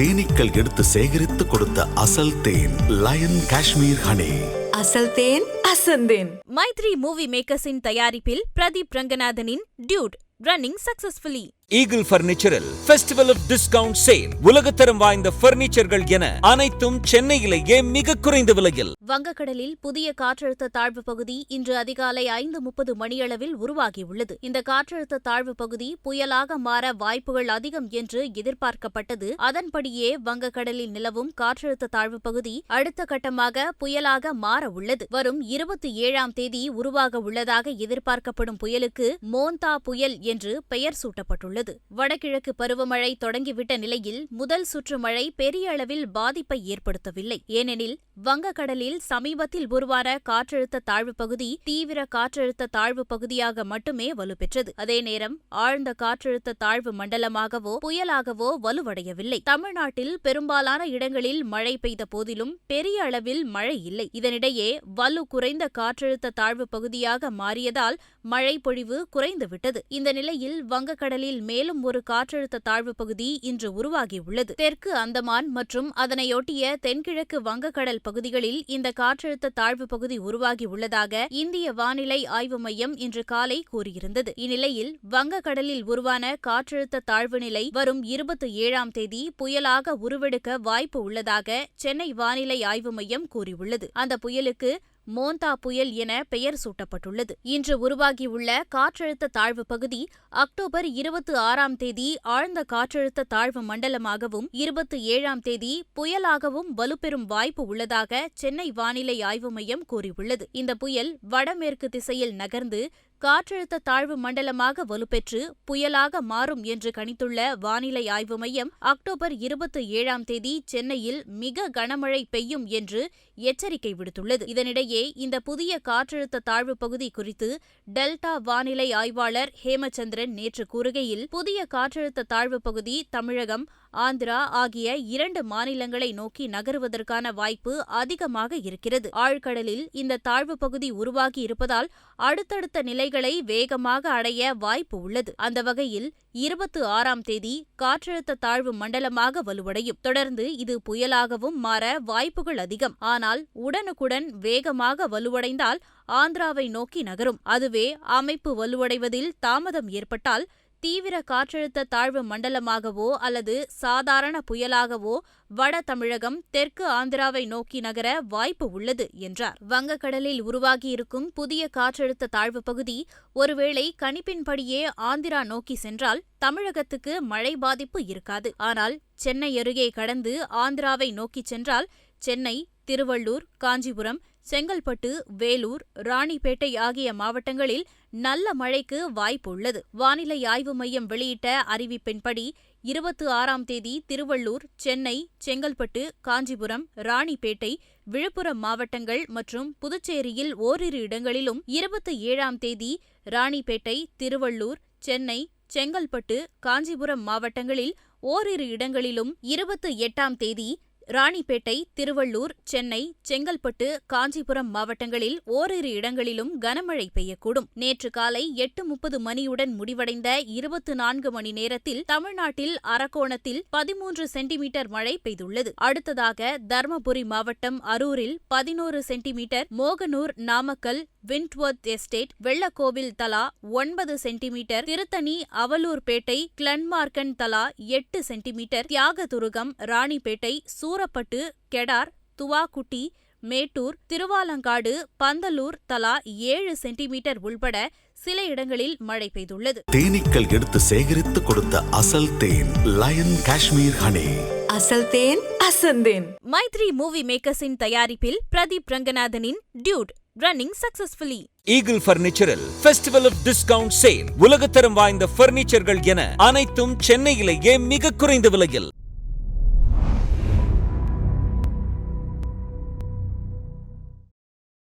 தேனீக்கள் எடுத்து சேகரித்து கொடுத்த அசல் தேன் லயன் காஷ்மீர் ஹனி. அசல் தேன் அசந்தேன் மைத்ரி மூவி மேக்கர்ஸின் தயாரிப்பில் பிரதீப் ரங்கநாதனின் டியூட் ரன்னிங் சக்சஸ்ஃபுல்லி. ஈகிள் பர்னிச்சரில் பெஸ்டிவல் ஆஃப் டிஸ்கவுண்ட் சேல் உலகத்தரம் வாய்ந்த பர்னிச்சர்கள் என அனைத்தும் சென்னையிலேயே மிக குறைந்த விலையில். வங்கக்கடலில் புதிய காற்றழுத்த தாழ்வு பகுதி இன்று அதிகாலை ஐந்து முப்பது மணியளவில் உருவாகியுள்ளது. இந்த காற்றழுத்த தாழ்வு பகுதி புயலாக மாற வாய்ப்புகள் அதிகம் என்று எதிர்பார்க்கப்பட்டது. அதன்படியே வங்கக்கடலில் நிலவும் காற்றழுத்த தாழ்வு பகுதி அடுத்த கட்டமாக புயலாக மாற உள்ளது. வரும் இருபத்தி ஏழாம் தேதி உருவாக உள்ளதாக எதிர்பார்க்கப்படும் புயலுக்கு மோந்தா புயல் என்று பெயர் சூட்டப்பட்டுள்ளது. வடகிழக்கு பருவமழை தொடங்கிவிட்ட நிலையில் முதல் சுற்று மழை பெரிய அளவில் பாதிப்பை ஏற்படுத்தவில்லை. ஏனெனில் வங்கக்கடலில் சமீபத்தில் உருவான காற்றழுத்த தாழ்வு பகுதி தீவிர காற்றழுத்த தாழ்வு பகுதியாக மட்டுமே வலுப்பெற்றது. அதே நேரம் ஆழ்ந்த காற்றழுத்த தாழ்வு மண்டலமாகவோ புயலாகவோ வலுவடையவில்லை. தமிழ்நாட்டில் பெரும்பாலான இடங்களில் மழை பெய்த போதிலும் பெரிய அளவில் மழை இல்லை. இதனிடையே வலு குறைந்த காற்றழுத்த தாழ்வு பகுதியாக மாறியதால் மழை பொழிவு குறைந்துவிட்டது. இந்த நிலையில் வங்கக்கடலில் மேலும் ஒரு காற்றழுத்த தாழ்வு பகுதி இன்று உருவாகியுள்ளது. தெற்கு அந்தமான் மற்றும் அதனையொட்டிய தென்கிழக்கு வங்கக்கடல் பகுதிகளில் இந்த காற்றழுத்த தாழ்வு பகுதி உருவாகியுள்ளதாக இந்திய வானிலை ஆய்வு மையம் இன்று காலை கூறியிருந்தது. இந்நிலையில் வங்கக்கடலில் உருவான காற்றழுத்த தாழ்வு நிலை வரும் இருபத்தி ஏழாம் தேதி புயலாக உருவெடுக்க வாய்ப்பு உள்ளதாக சென்னை வானிலை ஆய்வு மையம் கூறியுள்ளது. அந்த புயலுக்கு மோந்தா புயல் என பெயர் சூட்டப்பட்டுள்ளது. இன்று உருவாகியுள்ள காற்றழுத்த தாழ்வு பகுதி அக்டோபர் இருபத்தி ஆறாம் தேதி ஆழ்ந்த காற்றழுத்த தாழ்வு மண்டலமாகவும் இருபத்தி ஏழாம் தேதி புயலாகவும் வலுப்பெறும் வாய்ப்பு உள்ளதாக சென்னை வானிலை ஆய்வு மையம் கூறியுள்ளது. இந்த புயல் வடமேற்கு திசையில் நகர்ந்து காற்றழுத்த தாழ்வு மண்டலமாக வலுப்பெற்று புயலாக மாறும் என்று கணித்துள்ள வானிலை ஆய்வு மையம் அக்டோபர் இருபத்தி ஏழாம் தேதி சென்னையில் மிக கனமழை பெய்யும் என்று எச்சரிக்கை விடுத்துள்ளது. இதனிடையே இந்த புதிய காற்றழுத்த தாழ்வு பகுதி குறித்து டெல்டா வானிலை ஆய்வாளர் ஹேமச்சந்திரன் நேற்று கூறுகையில் புதிய காற்றழுத்த தாழ்வு பகுதி தமிழகம் ஆந்திரா ஆகிய இரண்டு மாநிலங்களை நோக்கி நகருவதற்கான வாய்ப்பு அதிகமாக இருக்கிறது. ஆழ்கடலில் இந்த தாழ்வு பகுதி உருவாகி இருப்பதால் அடுத்தடுத்த நிலை நிலைகளை வேகமாக அடைய வாய்ப்பு உள்ளது. அந்த வகையில் இருபத்து ஆறாம் தேதி காற்றழுத்த தாழ்வு மண்டலமாக வலுவடையும். தொடர்ந்து இது புயலாகவும் மாற வாய்ப்புகள் அதிகம். ஆனால் உடனுக்குடன் வேகமாக வலுவடைந்தால் ஆந்திராவை நோக்கி நகரும். அதுவே அமைப்பு வலுவடைவதில் தாமதம் ஏற்பட்டால் தீவிர காற்றழுத்த தாழ்வு மண்டலமாகவோ அல்லது சாதாரண புயலாகவோ வட தமிழகம் தெற்கு ஆந்திராவை நோக்கி நகர வாய்ப்பு உள்ளது என்றார். வங்கக்கடலில் உருவாகியிருக்கும் புதிய காற்றழுத்த தாழ்வு பகுதி ஒருவேளை கணிப்பின்படியே ஆந்திரா நோக்கி சென்றால் தமிழகத்துக்கு மழை பாதிப்பு இருக்காது. ஆனால் சென்னை அருகே கடந்து ஆந்திராவை நோக்கிச் சென்றால் சென்னை திருவள்ளூர் காஞ்சிபுரம் செங்கல்பட்டு வேலூர் ராணிப்பேட்டை ஆகிய மாவட்டங்களில் நல்ல மழைக்கு வாய்ப்பு உள்ளது வானிலை ஆய்வு மையம் வெளியிட்ட அறிவிப்பின்படி இருபத்தி ஆறாம் தேதி திருவள்ளூர் சென்னை செங்கல்பட்டு காஞ்சிபுரம் ராணிப்பேட்டை விழுப்புரம் மாவட்டங்கள் மற்றும் புதுச்சேரியில் ஓரிரு இடங்களிலும் இருபத்தி ஏழாம் தேதி ராணிப்பேட்டை திருவள்ளூர் சென்னை செங்கல்பட்டு காஞ்சிபுரம் மாவட்டங்களில் ஓரிரு இடங்களிலும் இருபத்தி எட்டாம் தேதி ராணிப்பேட்டை திருவள்ளூர் சென்னை செங்கல்பட்டு காஞ்சிபுரம் மாவட்டங்களில் ஓரிரு இடங்களிலும் கனமழை பெய்யக்கூடும். நேற்று காலை எட்டு முப்பது மணியுடன் முடிவடைந்த இருபத்தி நான்கு மணி நேரத்தில் தமிழ்நாட்டில் அரக்கோணத்தில் பதிமூன்று சென்டிமீட்டர் மழை பெய்துள்ளது. அடுத்ததாக தர்மபுரி மாவட்டம் அரூரில் பதினோரு centimetre Mohanur Namakkal Wentworth estate Vellakovil தலா ஒன்பது சென்டிமீட்டர் திருத்தணி அவலூர்பேட்டை கிளன்மார்க்கன் தலா எட்டு சென்டிமீட்டர் தியாகதுருகம் ராணிப்பேட்டை சூரப்பட்டு கெடார் துவாக்குட்டி மேட்டூர் திருவாலங்காடு பந்தலூர் தலா ஏழு சென்டிமீட்டர் உள்பட சில இடங்களில் மழை பெய்துள்ளது. தேனீக்கள் எடுத்து சேகரித்து கொடுத்த அசல் தேன் லயன் காஷ்மீர் ஹனி அசல் தேன் அசந்தேன். மைத்ரி மூவி மேக்கர்ஸின் தயாரிப்பில் பிரதீப் ரங்கநாதனின் டியூட் ரன்னிங் சக்சஸ்ஃபுல்லி ஈகிள் பர்னிச்சரில் ஃபெஸ்டிவல் ஆஃப் டிஸ்கவுண்ட் சேல் உலகத்தரம் வாய்ந்த பர்னிச்சர்கள் என அனைத்தும் சென்னையிலேயே மிக குறைந்த விலையில்.